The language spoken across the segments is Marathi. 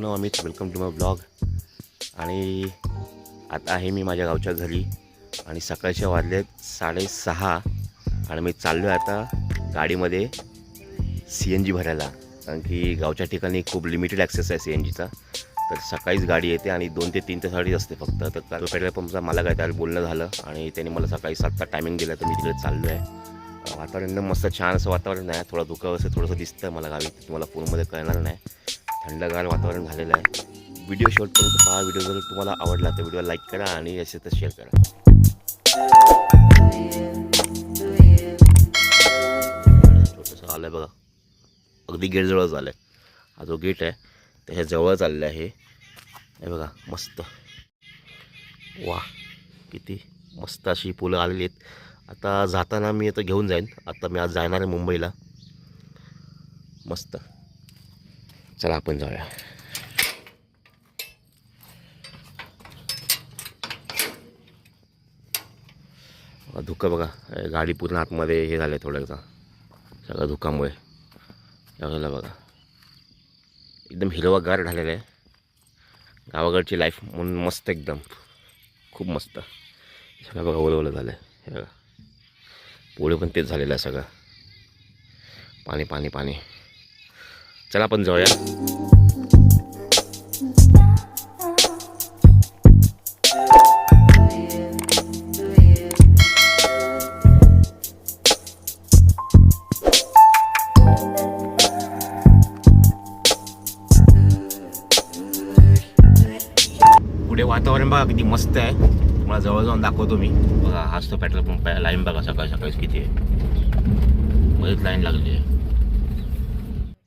माझं नाव Amit welcome to my blog आणि आता आहे मी माझ्या गावच्या घरी. आणि सकाळच्या वाजलेत साडेसहा आणि मी चाललो आहे आता गाडीमध्ये सी एन जी भरायला. कारण की गावच्या ठिकाणी खूप लिमिटेड ॲक्सेस आहे सी एन जीचा तर सकाळीच गाडी येते आणि दोन ते तीन तासासाठी असते फक्त. तर काल पेट्रोल पंपचा मला काय त्याला बोलणं झालं आणि त्यांनी मला सकाळी सातचा टायमिंग दिला तर मी तिकडे चाललो आहे वातावरण एकदम मस्त छान असं वातावरण आहे. थोडं धुकं असं थोडंसं दिसतं मला गावी. तुम्हाला फोनमध्ये कळणार नाही. थंडगार वातावरण झालेलं आहे. व्हिडिओ शेवटपर्यंत पहा. व्हिडिओ जर तुम्हाला आवडला तर व्हिडिओ लाईक करा आणि असे तर शेअर करा. छोटंसं आलं आहे बघा. अगदी गेटजवळच आलं आहे हा जो गेट आहे त्याच्या जवळच आलेला आहे. हे बघा मस्त. वा किती मस्त अशी फुलं आलेली आहेत. आता जाताना मी आता घेऊन जाईन. आता मी आज जाणार आहे मुंबईला. मस्त. चला आपण जाऊया. धुकं बघा. गाडी पूर्ण आतमध्ये हे झालं आहे थोडंसं. सगळं धुकामुळे. एवढ्याला बघा. एकदम हिरवागार झालेलं आहे. गावाकडची लाईफ म्हणून मस्त एकदम. खूप मस्त. सगळं बघा ओलं ओलं झालं आहे हे बघा. पुढे पण तेच झालेलं आहे सगळं. पाणी पाणी पाणी. चला आपण जाऊया. वातावरण बघा किती मस्त आहे. तुम्हाला जवळ जाऊन दाखवतो मी. बघा हाच तो पेट्रोल पंप आहे. लाईन बघा सकाळी सकाळीच किती आहे. बरीच लाईन लागली आहे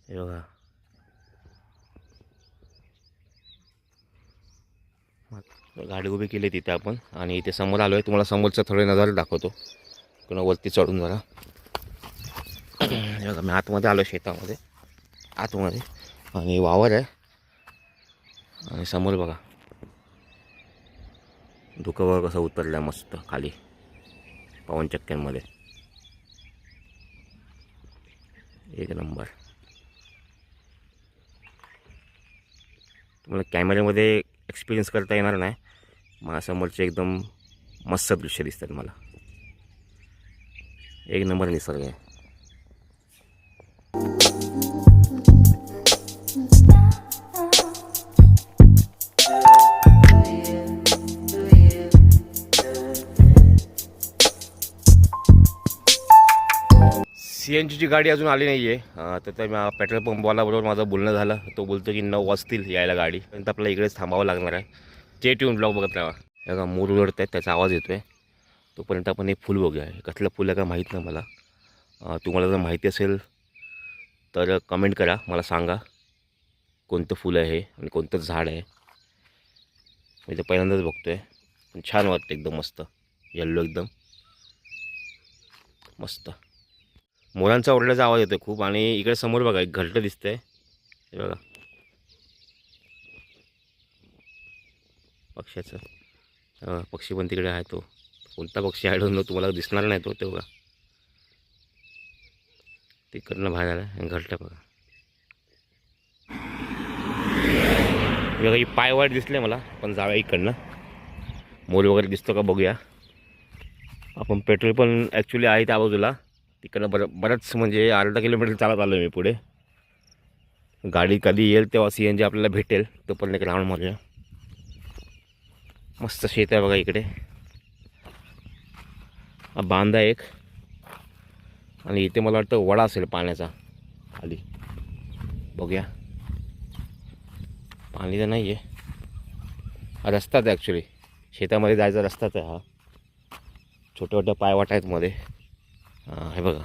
हे बघा गाडी उभी केली तिथे आपण. आणि इथे समोर आलो आहे तुम्हाला समोरचं थोडे नजारे दाखवतो. पुन्हा वरती चढून जरा. बघा मी आतमध्ये आलो शेतामध्ये. आतमध्ये. आणि वावर आहे. आणि समोर बघा. धुकंवर कसं उतरलं आहे मस्त खाली. पवनचक्क्यांमध्ये एक नंबर. तुम्हाला कॅमेऱ्यामध्ये एक्सपिरियन्स करता येणार नाही. माझ्यासमोरचे एकदम मस्त दृश्य दिसतात मला. एक नंबर निसर्ग आहे. सी एन जीची गाडी अजून आली नाही आहे तर त्या पेट्रोल पेट्रोल पंपवालाबरोबर माझं बोलणं झालं. तो बोलतो की नऊ वाजतील यायला गाडी. नंतर आपल्याला इकडेच थांबावं लागणार आहे. जे ट्यून ब्लॉग बघत राहा. हे बघा मोर उडत आहेत त्याचा आवाज येतो आहे तोपर्यंत आपण एक फुल बघूया. कसलं फुल आहे का माहीत नाही मला. तुम्हाला जर माहिती असेल तर कमेंट करा मला सांगा. कोणतं फुलं आहे आणि कोणतं झाड आहे. मी ते पहिल्यांदाच बघतो आहे पण छान वाटतं एकदम मस्त. येल्लो एकदम. मस्त. मोरांचा ओरड्याचा आवाज येतो खूप. आणि इकडे समोर बघा एक घरटं दिसतं हे बघा. पक्ष्याचं. पक्षी पण तिकडे आहे तो. कोणता पक्षी आहे डोन तुम्हाला दिसणार नाही तो ते बघा तिकडनं बाहेर आला आणि घरटं बघा. बघा ही पाय वाईट दिसले मला पण जाऊया इकडनं. मोर वगैरे दिसतो का बघूया. आपण पेट्रोल पण ॲक्च्युली आहे त्या बाजूला. तिकडनं बरं बरंच म्हणजे अर्धा किलोमीटर चालत आलो मी पुढे. गाडी कधी येईल तेव्हा सी एन जी आपल्याला भेटेल तोपर्यंत एक राहून मारूया. मस्त शेत आहे बघा इकडे. हा बांधा एक. आणि इथे मला वाटतं वडा असेल पाण्याचा. खाली बघूया. पाणी तर नाही आहे हा रस्ताच आहे ॲक्च्युली शेतामध्ये जायचा रस्ताच आहे हा. छोट्या छोट्या पायवाट आहेत मध्ये. हे बघा.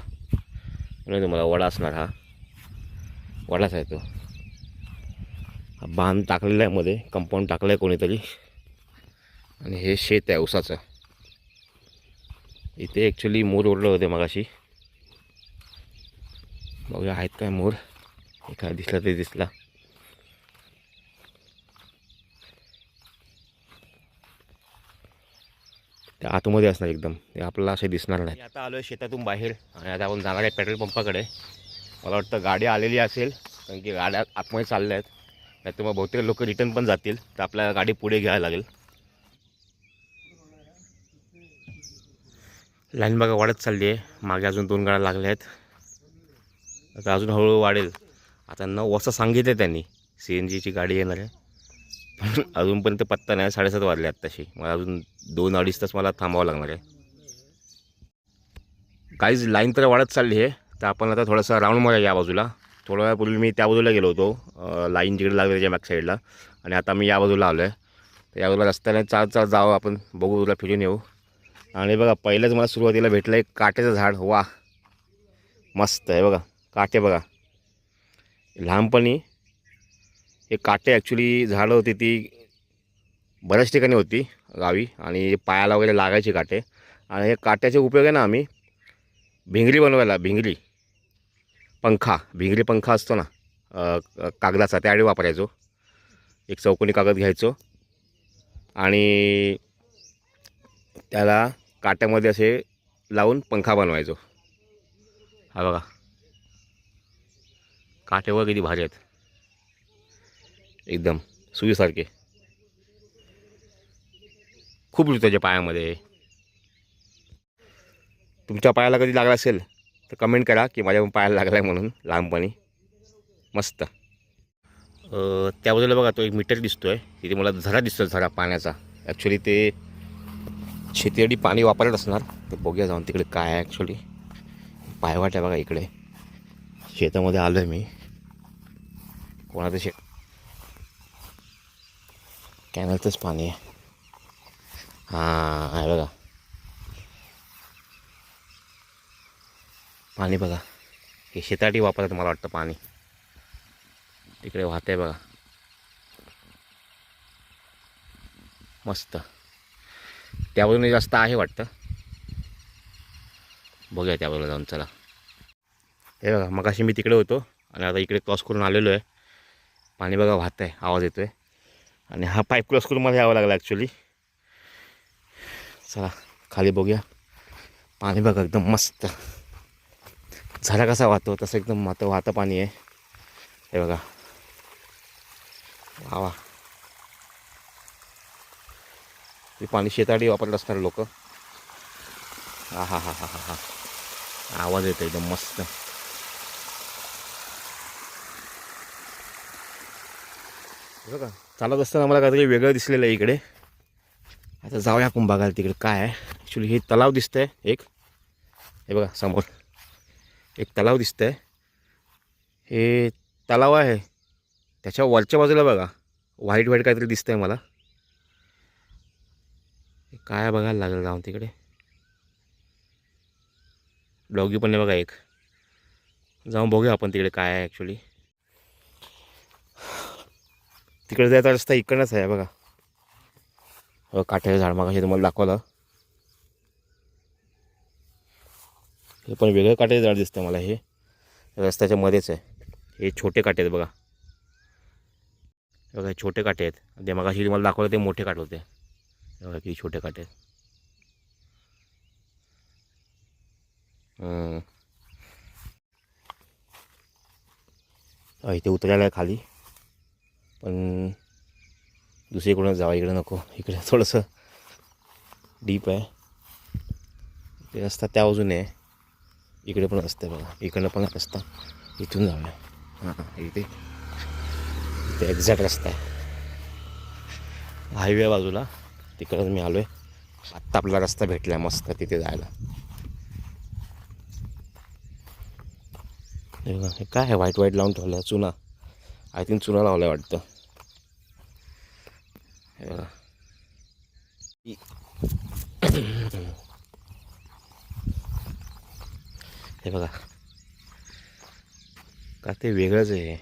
नाही तुम्हाला वडा असणार हा. वडाच आहे तो. बांध टाकलेला आहे मध्ये. कंपाऊंड टाकलं आहे कोणीतरी. आणि हे शेत आहे उसाचं इथे ॲक्च्युली मोर उरलं होते मगाशी. बघूया आहेत काय मोर? काय दिसला ते दिसला. त्या आतमध्ये असणार एकदम. ते आपल्याला असे दिसणार नाही आता आलो आहे शेतातून बाहेर आणि आता आपण जाणार आहे पेट्रोल पंपाकडे. मला वाटतं गाडी आलेली असेल कारण की गाड्या आतमध्ये चालल्या आहेत नाही तर मग बहुतेक लोक रिटर्न पण जातील. तर आपल्याला गाडी पुढे घ्यायला लागेल. लाईन बघा वाढत चालली आहे. मागे अजून दोन गाड्या लागल्या आहेत. आता अजून हळूहळू वाढेल. आता नऊ वाजता सांगितलं त्यांनी सी एन जीची गाडी येणार आहे. पण अजूनपर्यंत पत्ता नाही साडेसात वाजले आहेत तशी मला अजून दोन अडीच तास मला थांबावं लागणार आहे. काहीच लाईन तर वाढत चालली आहे. तर आपण आता थोडासा राऊंड मारा या बाजूला. थोड्या वेळापूर्वी मी त्या बाजूला गेलो होतो लाईन जिकडे लागली त्याच्या बॅक साईडला आणि आता मी या बाजूला आलो आहे तर या बाजूला रस्त्याने चार चाल जावं आपण. बघू तुला फिरून येऊ. आणि बघा पहिलंच मला सुरुवातीला भेटलं एक काट्याचं झाड. वा. मस्त आहे बघा काटे बघा. लहानपणी हे काटे ॲक्च्युली झाडं होती ती बऱ्याच ठिकाणी होती गावी आणि पायाला वगैरे लागायचे काटे. आणि हे काट्याचे उपयोग आहे ना आम्ही भिंगरी बनवायला भिंगरी. पंखा भिंगरी पंखा असतो ना कागदाचा त्यावेळी वापरायचो. एक चौकोनी कागद घ्यायचो. आणि त्याला काट्यामध्ये असे लावून पंखा बनवायचो. हा बघा. काटे वगैरे किती भारी आहेत. एकदम सुईसारखे. खूप त्याच्या पायामध्ये. तुमच्या पायाला कधी लागला असेल तर कमेंट करा की माझ्या पायाला लागला आहे म्हणून लहानपणी. मस्त. त्याबद्दल बघा तो एक मीटर दिसतो आहे तिथे मला झरा दिसतो झरा पाण्याचा. ॲक्च्युली ते शेतीसाठी पाणी वापरत असणार. ते बघूया जाऊन तिकडे काय आहे ॲक्च्युली पायवाट आहे बघा इकडे. शेतामध्ये आलो आहे मी. कोणाचं शेत कॅनलचंच पाणी आहे. हां आहे बघा. पाणी बघा. हे शेतासाठी वापरतात मला वाटतं पाणी. तिकडे वाहत आहे बघा. मस्त. त्या बाजूने जास्त आहे वाटतं. बघूया त्या बाजूला जाऊन चला. हे बघा मगाशी मी तिकडे होतो आणि आता इकडे क्रॉस करून आलेलो आहे. पाणी बघा वाहत आहे आवाज येतो आहे आणि हा पाईप क्रॉस करून मला यावं लागला ॲक्च्युली चला खाली बघूया. पाणी बघा एकदम मस्त. झाला कसा वाहतो तसं एकदम मात वाहतं पाणी आहे. हे बघा. वा वा ते पाणी शेतासाठी वापरत असणार लोक. हा हा हा हा हा हा. आवाज येतो एकदम मस्त. हे बघा चालत असताना मला काहीतरी वेगळं दिसलेलं आहे इकडे. आता जाऊया आपण बघायला तिकडे काय आहे. ॲक्च्युली हे तलाव दिसतंय एक. हे बघा समोर. एक तलाव दिसतंय. हे तलाव आहे. त्याच्या वरच्या बाजूला बघा. व्हाईट व्हाईट काहीतरी दिसतंय मला. काय बघायला लागेल जाऊन तिकडे? डॉगी पण आहे बघा एक. जाऊन बघूया आपण तिकडे काय आहे ॲक्च्युली तिकडे जायचा रस्ता इकडनंच आहे बघा. हो काठ्याचं झाड मागाशी तुम्हाला दाखवलं. हे पण वेगळं काट्याचं झाड दिसतं मला हे. रस्त्याच्या मध्येच आहे. हे छोटे काटे आहेत बघा. बघा हे छोटे काटे आहेत. ते मागाशी तुम्हाला दाखवलं ते मोठे काटे होते. बघा किती छोटे काटे. इथे उतरायला आहे खाली. पण दुसरीकडून जावं इकडे नको. इकडे थोडंसं डीप आहे. ते रस्ता त्या बाजूने आहे. इकडे पण रस्ता आहे बघा. इकडनं पण रस्ता. इथून जाऊया. हां इथे. इथे एक्झॅक्ट रस्ता आहे. हायवे बाजूला. तिकडं मी आलो आहे आत्ता आपला रस्ता भेटला आहे मस्त तिथे जायला. हे बघा हे काय आहे? व्हाईट व्हाईट लावून ठेवलं चुना. आय थिंक चुना लावलं आहे वाटतं. हे बघा. हे बघा. का ते वेगळंच आहे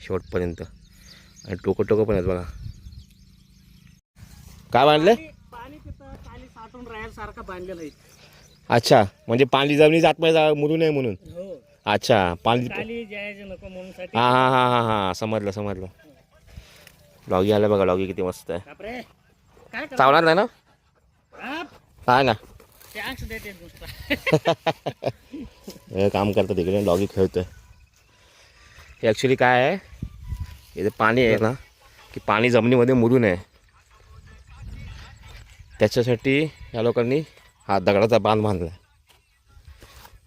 शेवटपर्यंत आणि टोकं टोकं पण आहेत बघा. काय बांधलं? पाणी तिथं खाली साठून राहायला सारखं बांधलेलं आहे. अच्छा म्हणजे पाणी जमिनीत आतमध्ये जा मुरू नये म्हणून? हो. अच्छा पाणी खाली जायचं नको म्हणून साठी. हां हां हां हां हां समजलं समजलं. डॉगी आलं बघा डॉगी किती मस्त आहे. बापरे. काय करतो? चावणार नाही ना? बाप, हा ना. देते हे काम करतं तिकडे डॉगी खेळतोय. हे ॲक्च्युली काय आहे? इथे पाणी आहे ना की पाणी जमिनीमध्ये मुरू नये. त्याच्यासाठी या लोकांनी हा दगडाचा बांध बांधला आहे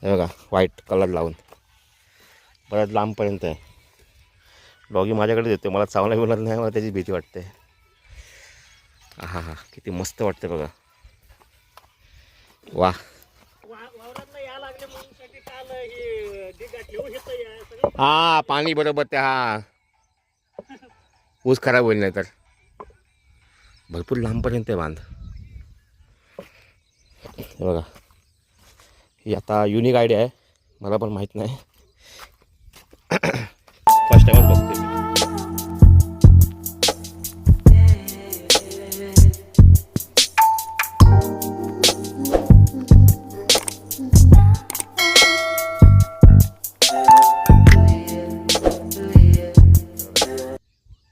हे बघा व्हाईट कलर लावून. बऱ्याच लांबपर्यंत आहे. डॉगी माझ्याकडे देतो मला चावला बिवणार नाही मला त्याची भीती वाटते. हा हा किती मस्त वाटते बघा. वा हा पाणी बरोबर ते हा. ऊस खराब होईल नाही तर भरपूर लांबपर्यंत आहे बांध. हे बघा. ही आता युनिक आयडिया आहे. मला पण माहीत नाही. फर्स्ट टाइम बघते मी.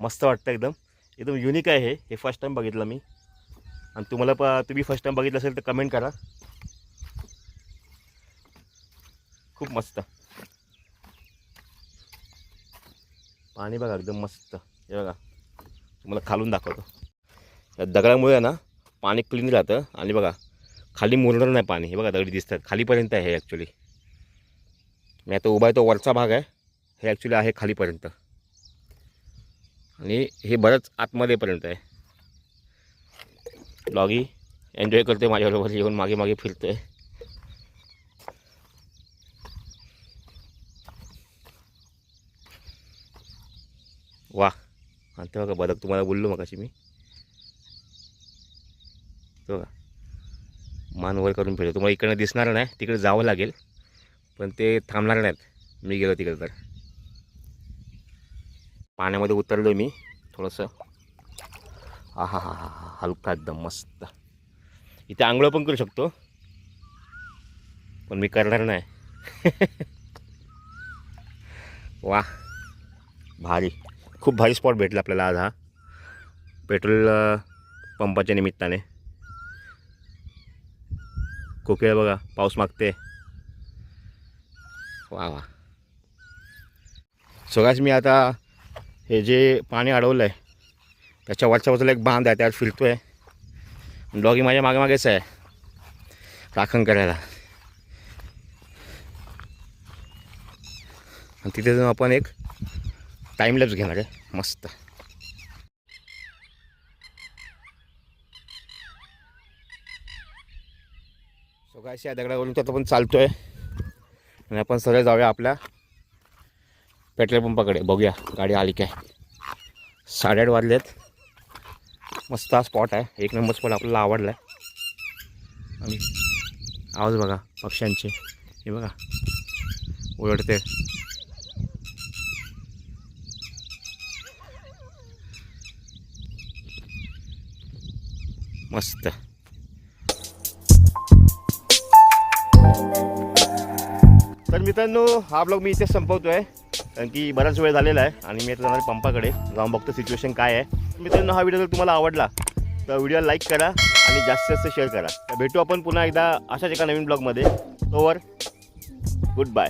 मस्त वाटतं एकदम. एकदम युनिक आहे हे. हे फर्स्ट टाइम बघितलं मी. आणि तुम्हाला प तुम्ही फर्स्ट टाइम बघितलं असेल तर कमेंट करा. खूप मस्त. पाणी बघा एकदम मस्त. हे बघा तुम्हाला खालून दाखवतो. या दगडामुळे ना पाणी क्लीन राहतं. आणि बघा खाली मुरणार नाही पाणी. हे बघा दगडी दिसतात. खालीपर्यंत आहे हे ॲक्च्युली मी आता उभा आहे तो वरचा भाग आहे. हे ॲक्च्युली आहे खालीपर्यंत. आणि हे बरंच आतमध्येपर्यंत आहे. डॉगी एन्जॉय करते माझ्याबरोबर येऊन मागे मागे फिरतोय. वा आणि ते बघा बदक तुम्हाला बोललो मग मी. ते बघा. मान वर करून फिरतो तुम्हाला इकडनं दिसणार नाही तिकडे जावं लागेल. पण ते थांबणार नाहीत. मी गेलो तिकडे तर. पाण्यामध्ये उतरलो मी थोडंसं. आहा हा हा हा हलका एकदम मस्त. इथे आंघोळ पण करू शकतो. पण मी करणार नाही. वा भारी. खूप भारी स्पॉट भेटला आपल्याला आज हा. पेट्रोल पंपाच्या निमित्ताने. कोकिळ बघा पाऊस मागते. वा वा सगळ्याच मी आता हे जे पाणी अडवलं आहे त्याच्या वरच्या बाजूला एक बांध आहे त्यावर फिरतो आहे डॉगी माझ्या मागे मागेच आहे. राखण करायला. आणि तिथे जाऊन आपण एक टाईमलॅप्स घेणार आहे. मस्त. सो या दगडावरून तर आपण चालतोय. आणि आपण सरळ जाऊया आपल्या पेट्रोल पंपाकडे बघूया गाडी आली काय. साडेआठ वाजलेत. मस्त हा स्पॉट आहे. एक नंबर स्पॉट आपल्याला आवडला आहे आणि आवाज बघा पक्ष्यांचे. हे बघा. ओरडते मस्त. तर मित्रांनो हा ब्लॉग मी इथे संपवतो आहे कारण की बराच वेळ झालेला आहे आणि मी आता जाणार पंपाकडे. जाऊन बघतो सिच्युएशन काय आहे. मित्रांनो हा व्हिडिओ जर तुम्हाला आवडला तर व्हिडिओ लाईक करा आणि जास्तीत जास्त शेअर करा. भेटू आपण पुन्हा एकदा अशाच एका नवीन ब्लॉगमध्ये तोवर गुड बाय